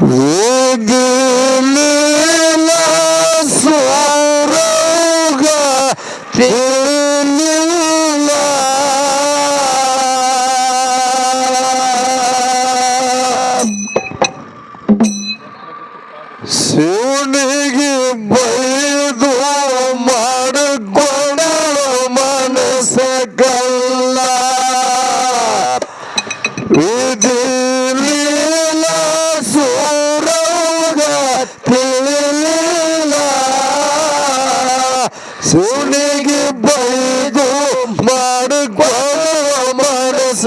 With the ಸೂನಿಗೆ ಬೈದು ಮಾಡಿಕೊಳ್ಳುವ ಮನಸ್ಸ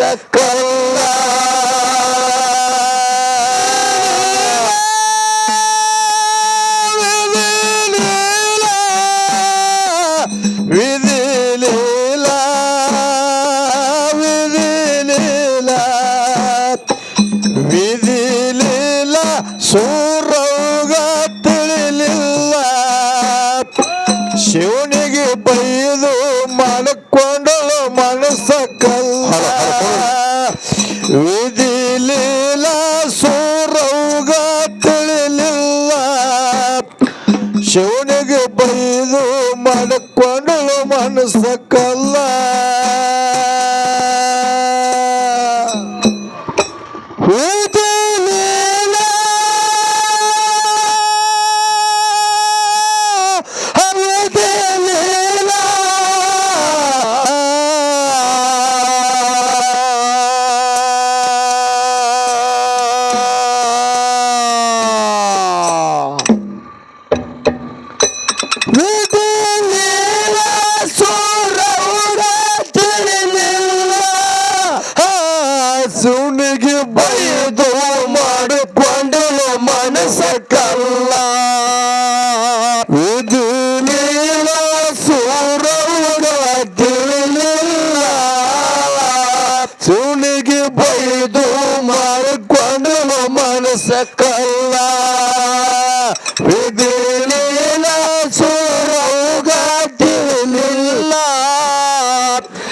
সকলা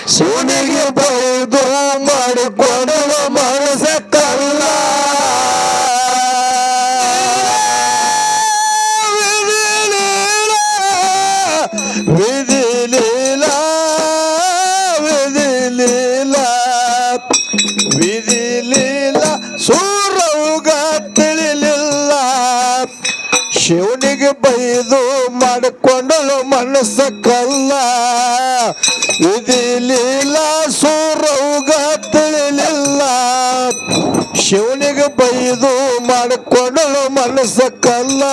ಶಿವನಿಗೆ ಬೈದು ಮಾಡಿಕೊಂಡವ ಮನಸ ಕಲ್ಲ ವಿಧಿಲೀಲ ವಿಧಿಲೀಲ ವಿಧಿಲೀಲ, ಸೂರವುಗ ತಿಳಿಲಿಲ್ಲ. ಶಿವನಿಗೆ ಬೈದು ಮಾಡಿಕೊಂಡಳು ಮನಸ್ಸ ಕಲ್ಲ ಇದಿಲಿಲ್ಲ ಸೂರವ್ಗ ಶಿವನಿಗೆ ಬೈದು ಮಾಡಿಕೊಂಡಳು ಮನಸ್ಸಕ್ಕಲ್ಲ.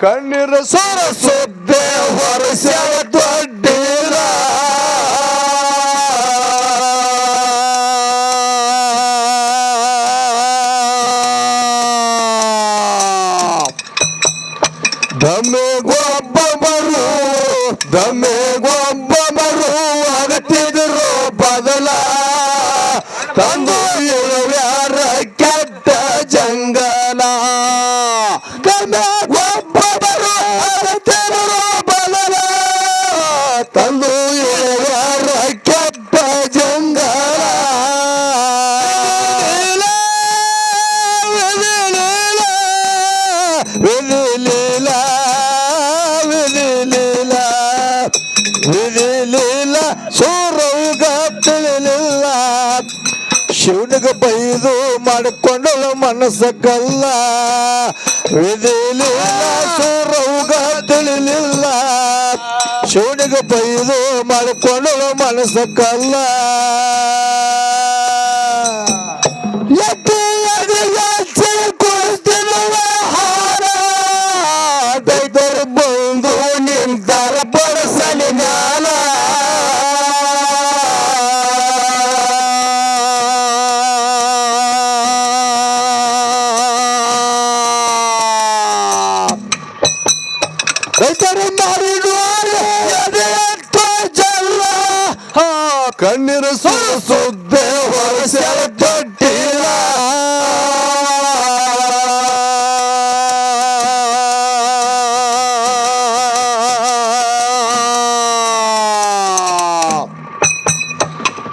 ಕಣ್ಣೀರ ಸೋರ ಸುದ್ದೆ ಹೊರಸ ಕಾಣಿಸಕಲ್ಲ ವಿಧಿಲಿಲ್ಲ ಸೂರವುಗ ತಿಳಿಲಿಲ್ಲ. ಶಿವನಿಗೆ ಬೈದು ಮಾಡಿಕೊಂಡು ಮನಸ್ಸಕ್ಕಲ್ಲ. ಕೊಡಿಸ್ತಿರುವ ಹಾರ. ಬೈದರು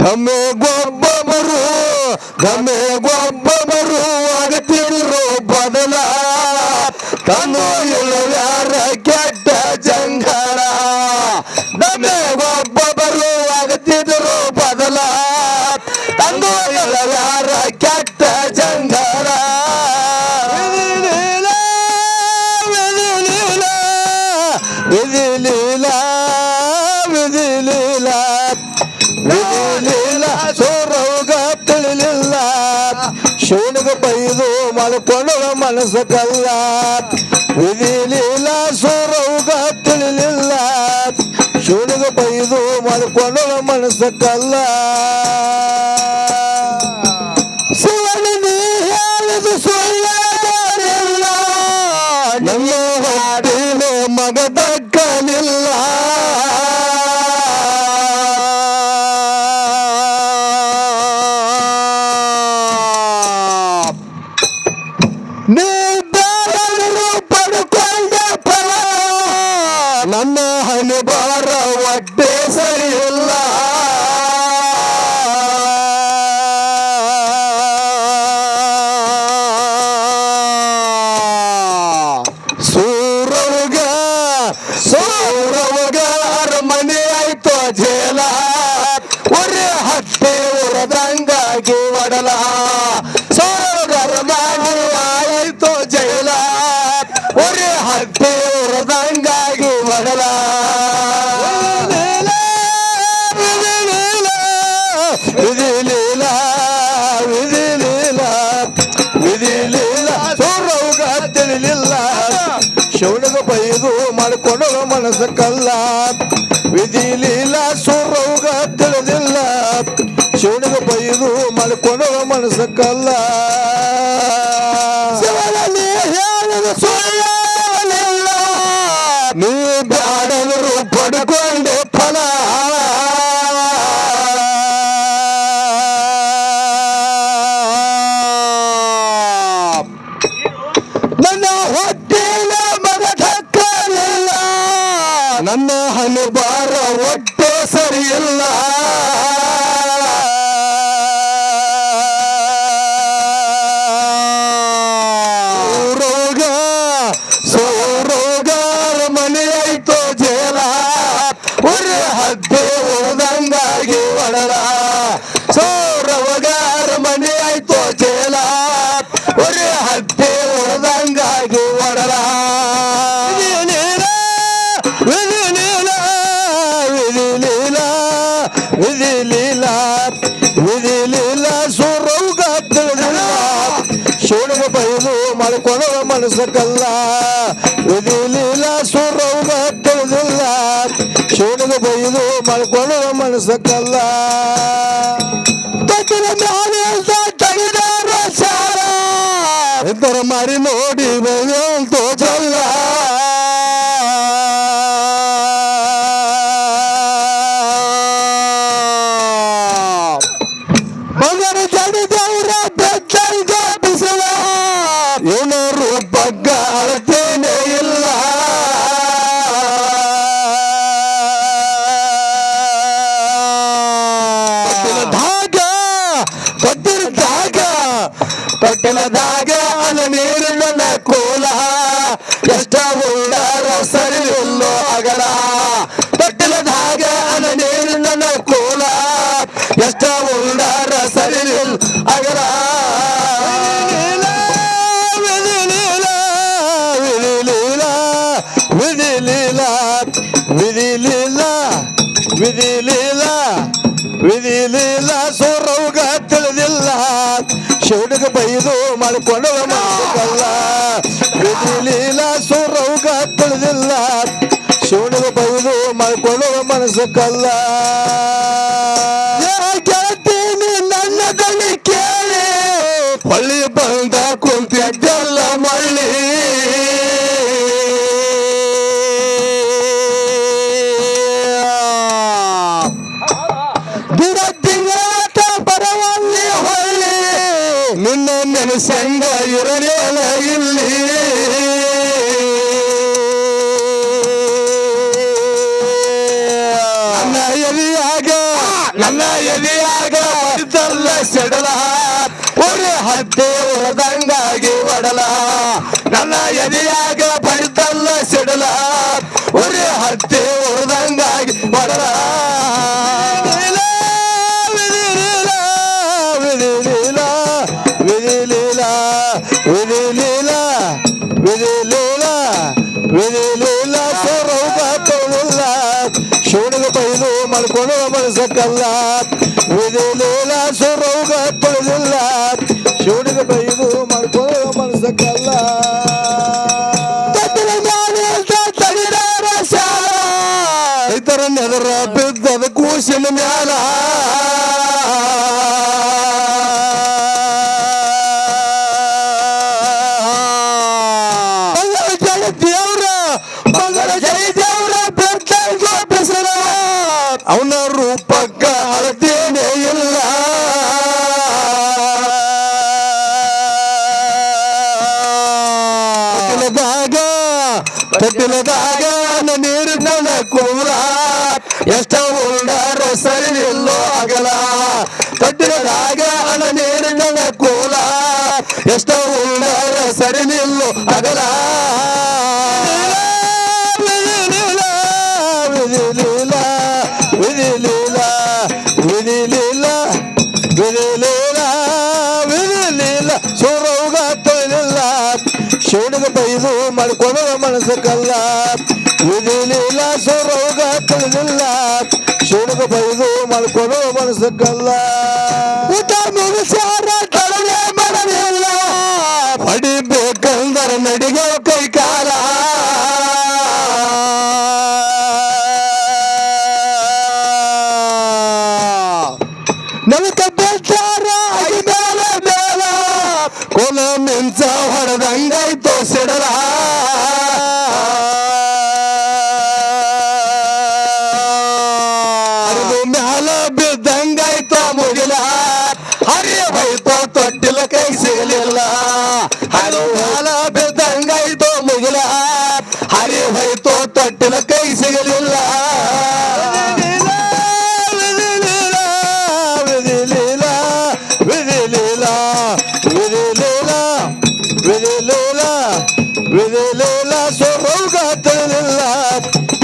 ಘಮೆ ಗೊಬ್ಬರು ಗಮೆ ಗೊಬ್ಬರು ಶಿವನಿಗ ಬೈದು ಮಲ್ಕೊಂಡ ಮನಸ್ಸು ಕಲ್ಲ. ವಿಧಿಲಿಲ್ಲ ಸೌರವ್ಗ ತಿಳಿಲಿಲ್ಲ. ಶಿವನಿಗೆ ಬೈದು ಮಲ್ಕೊಂಡ ಮನಸ್ಸು ಕಲ್ಲ. ನನ್ನ ಹಣೆ ಶಿವನಿಗೆ ಮಾಡಿಕೊಂಡು ಮನಸ್ಸು ಕಲ್ಲ. ವಿಧಿ ಲೀಲಾ ಸೂರವ್ಗ ತಿಳಿದಿಲ್ಲ. ಶಿವನಿಗೆ ಬೈದು ಮಾಡಿಕೊಂಡು ಮನಸ್ಸು ಕಲ್ಲ. ನೀ ಫಲ. ನನ್ನ ಸರಿಯಿಲ್ಲ ವಿಧಿ ಲೀಲಾ ವಿಧಿ ಲೀಲಾ ಸೂರವ್ಗ ತಿಳಿದಿಲ್ಲ ಶಿವನಿಗೆ ಬೈದು ಮಾಡಿಕೊಳ್ಳುವ ಮನಸ್ಸಕ್ಕಲ್ಲ. ವಿಧಿ ಲೀಲಾ ಸೂರವ್ಗ ತಿಳಿದಿಲ್ಲ ಶಿವನಿಗೆ ಬೈದು ಮಾಡಿಕೊಳ್ಳುವ ಮನಸ್ಸಕ್ಕಲ್ಲ. ತೆಗೆದಾರ ಸಾರ. ಇದ್ದರ ಮಾರಿ ನೋಡಿ ಬಂತು ವಿಧಿ ಲೀಲ ಸೂರವ್ಗ ತಿಳಿದಿಲ್ಲ. ಶಿವನಿಗೆ ಬೈದು ಮಾಡಿಕೊಂಡು ಮನಸ್ಸಲ್ಲ ವಿಧಿ ಲೀಲ ಸೂರವ್ಗ ತಿಳಿದಿಲ್ಲ. ಶಿವಡಿಗೆ ಬೈದು ಮಾಡಿಕೊಂಡು ಮನಸ್ಸು ನಿನ್ನ ನೆನೆಸಂಗ ಇರಲಿಲ್ಲ ಇಲ್ಲಿ ನನ್ನ ಎಲಿಯಾಗ ನನ್ನ ಎಲಿಯಾಗ ಇದ್ದಲ್ಲ ಸೆಡಲ ಒಡೆ ಹತ್ತೆ ಹೊರದಂಗಾಗಿ ಒಡಲ ನನ್ನ ಎಲಿಯಾಗ ಬಡಿತಲ್ಲ ಸೆಡಲ ಒಡೆ ಹತ್ತೆ ಹೊರದಂಗಾಗಿ ಒಡಲ ವಿಧಿ ಲೀಲಾ, ವಿಧಿ ಲೀಲಾ, ಸೊರಗ ತೊಳಿಲ್ಲ ಶಿವನಿಗೆ ಬೈದು ಮಾಡ್ಕೊಳ್ಳೋ ಮನಸ್ಸಕ್ಕಲ್ಲ. ವಿಧಿ ಲೀಲಾ ಸೊರಗ ತೊಳೆದಿಲ್ಲ ಶಿವನಿಗೆ ಬೈದು ಮಾಡ್ಕೊಳ್ಳೋ ಮನಸ್ಸಕ್ಕಲ್ಲ. ರೈತರ ನೆದರ ಬಿದ್ದದ ಕೂಸಿನ ಮ್ಯಾಲ ಅವನ ರೂಪಕ್ಕ ಅಳತೇನೆ ಇಲ್ಲ. ತಟ್ಟಿಲದಾಗ ತಟ್ಟಿಲದಾಗ ನೀರು ನನ್ನ ಕೂಲ. ಎಷ್ಟ ಉಂಡಾರ ಸರಿ ಇಲ್ಲೋ ಆಗಲ ತಟ್ಟಿಲದಾಗ ನೀರಿನ ಕೂಲ. ಎಷ್ಟ ಉಂಡಾರ ಸರಿ ನಿಲ್ಲೋ ಆಗಲ ವಿಧಿ ಲೀಲಾ ಸೋರೋಗ ತೊಳಿಲಿಲ್ಲ ಶಿವನಿಗೆ ಬೈದು ಮಾಡ್ಕೊಳ್ಳೋ ಮನಸ್ಸಕ್ಕಲ್ಲ. ವಿಧಿ ಲೀಲಾ ಸೋರೋಗ ತೊಳಿಲಿಲ್ಲ ಶಿವನಿಗೆ ಬೈದು ಮಾಡ್ಕೊಳ್ಳೋ ಮನಸ್ಸಕ್ಕಲ್ಲ. ಊಟ ಮುಗಿಸ್ಯಾರ ಲೀಲಾ, ಕೈ ಸಿಗಲಿಲ್ಲ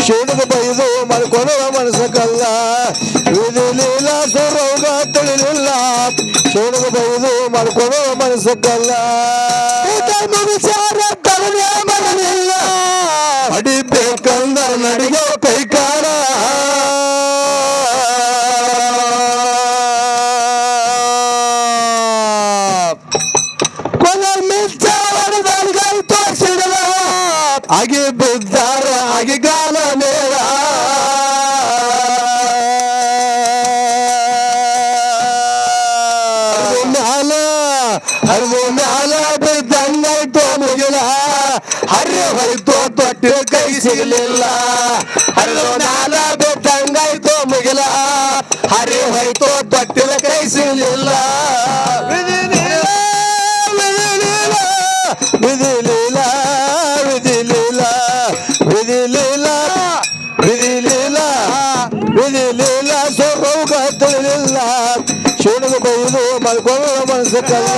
ಶಿವನಿಗೆ ಬೈದು ಮಾಡ್ಕೊಳ್ಳುವ ಮನಸ್ಸಕ್ಕಲ್ಲ ವಿಧಿ ಲೀಲಾ ಸೊರೋಗ ತಿಳಿಲಿಲ್ಲ ಶಿವನಿಗೆ ಬೈದು ಮಾಡ್ಕೊಳ್ಳುವ ಮನಸ್ಸಕ್ಕಲ್ಲ ಹರಿಯ ಹೋಯ್ತು ತೊಟ್ಟಿ ಕೈ ಸಿಗಲಿಲ್ಲ ಹರಿದು ನಾಲ ಬಿದ್ದಂಗಾಯ್ತು ಮುಗಿಲ. ಹರಿ ಹೋಯ್ತು ತೊಟ್ಟಿಲ ಕೈ ಸಿಗಲಿಲ್ಲ ವಿಧಿ ಲೀಲಾ, ವಿಧಿ ಲೀಲಾ, ವಿಧಿ ಲೀಲಾ, ವಿಧಿ ಲೀಲಾ, ವಿಧಿ ಲೀಲಾ, ವಿಧಿ ಲೀಲಾ, ಸೊರೋಗ ತಿಳಿಲಿಲ್ಲ. ಶಿವನಿಗೆ ಬೈದು ಮಾಡ್ಕೊಳ್ಳೋ ಮನಸ್ಸಕ್ಕಲ್ಲ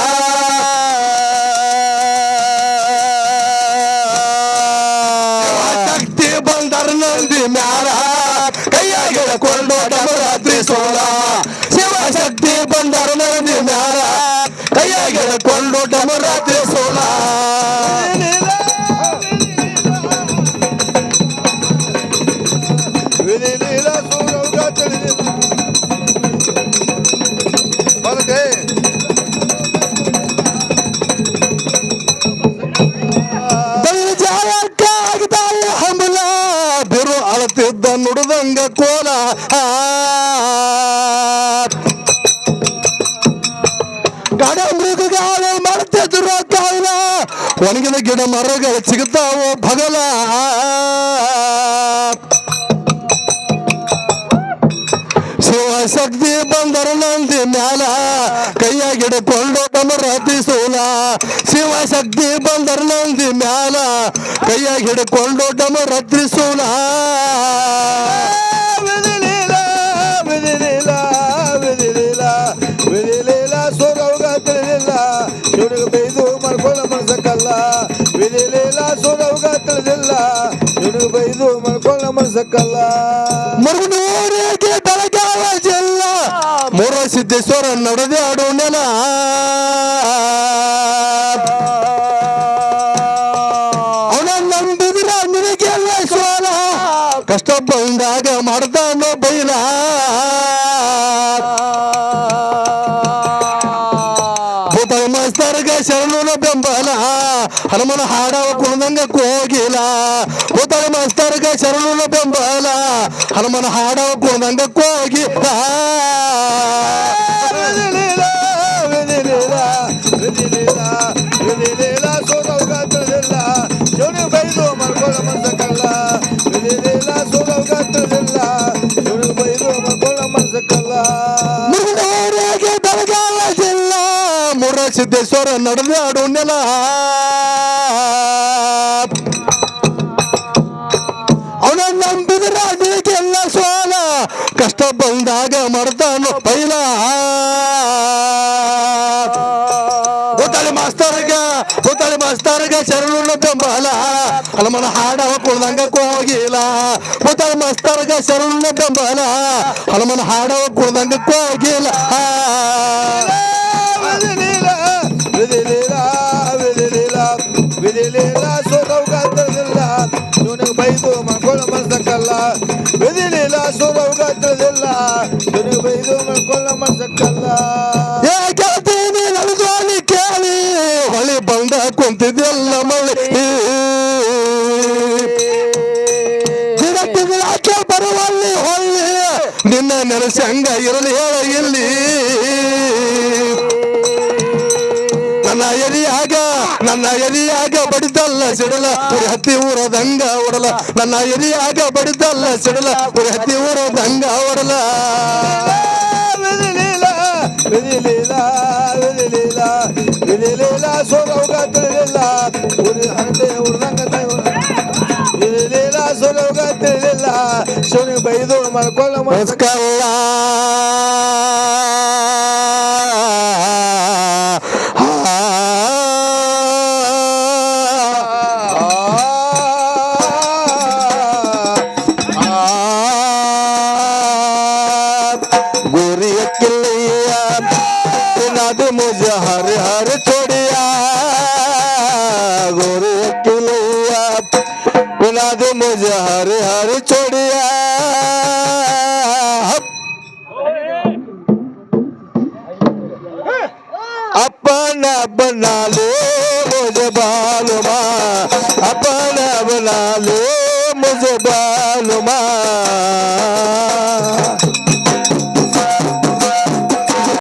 ಹಿಡ್ಕೊಂಡು ಶಿವಶಕ್ತಿ ಬಂದರ ನಂದಿ ಮ್ಯಾಲ. ಕೈಯ ಹಿಡ್ಕೊಂಡು ರಾತ್ರಿ ಸೋಲ. ಶಿವಶಕ್ತಿ ಬಂದರ ನಂದಿ ಮ್ಯಾಲ. ಕೈಯ ಹಿಡ್ಕೊಂಡು ಡಮರತಿ ಸೋಲ. ವಿಧಿಲೀಲ ಮೂರ ಸಿದ್ದೇಶ್ವರ ನಡೆದೆ ಆಡು ನೆಲ ಅವನ ಕಷ್ಟ ಬಂದಾಗ ಮಾಡ್ದಾನ ಬೈಲ. ಭೂತ ಮಾಸ್ತರ್ಗ ಶರಣನ ಬೆಂಬಲ. ಹನುಮನ ಹಾಡವ ಕುಣದಂಗ ಕೋಗಿಲ. ಭೂತ ಮಾಸ್ತರ್ಗ ಶರಣನ ಬೆಂಬಲ. ಹನುಮನ ಹಾಡವ ಮುರ ನಡೆದು ನೆಲ ಅವನ ನಂಬಿದ್ರ ಅಡಿಗೆಲ್ಲ ಸೋಲ. ಕಷ್ಟ ಬಂದಾಗ ಮಾಡ್ತಾನೋ ಪೈಲ. ಮಾಸ್ತರ್ಗ ಗೊತ್ತಾಳಿ ಮಾಸ್ತರ್ಗ ಬೆಂಬಲ. ಹನುಮನ ಹಾಡವ ಕುಳ್ದಂಗ ಕೋಗಿಲ್ಲ ಗೊತ್ತಾಳಿ ಮಾಸ್ತರ್ಗ ಶರಣನ ಬೆಂಬಲ. ಹಲಮನ ಹಾಡವ ಕುಳ್ದಂಗ ಕೋಗಿಲ. ವಿಧಿಲೀಲ ಸೋರವ್ಗ ತಿಳಿದಿಲ್ಲ ಶಿವನಿಗೆ ಬೈದು ಮಾಡ್ಕೊಳ್ಳ ಮಸಕ್ಕಲ್ಲ. ಕೇಳಿ. ಹೊಳಿ ಬಂದ ಕುಂತಿದ್ದೆಲ್ಲ ಮಳಿ. ಗಿಡಕ್ಕೆ ಬರುವಲ್ಲಿ ಹೊಳ್ಳಿ. ನಿನ್ನ ನೆನಸಂಗ ಇರಲಿ ಹೇಳ. ಇಲ್ಲಿ ನನ್ನ ಎರಿಯಾಗ ನನ್ನ ಎರಿಯಾಗ ಬಡಿದಲ್ಲ ಸಿಡಲ ಉರಿ ಹತ್ತಿ ಊರದಂಗ ಒಡಲ ನನ್ನ ಎರಿಯಾಗ ಬಡಿದಲ್ಲ ಸಿಡಲ ಉರಿ ಹತ್ತಿ ಊರದಂಗ ಒಡಲ ವಿಧಿಲೀಲ ವಿಧಿಲೀಲ ವಿಧಿಲೀಲ ವಿಧಿಲೀಲ ಸೋರವ್ಗ ಶಿವನಿಗೆ ಬೈದು ಮಲ್ಕೊಳ್ಳ ಮಸ್ಕಲ್ಲ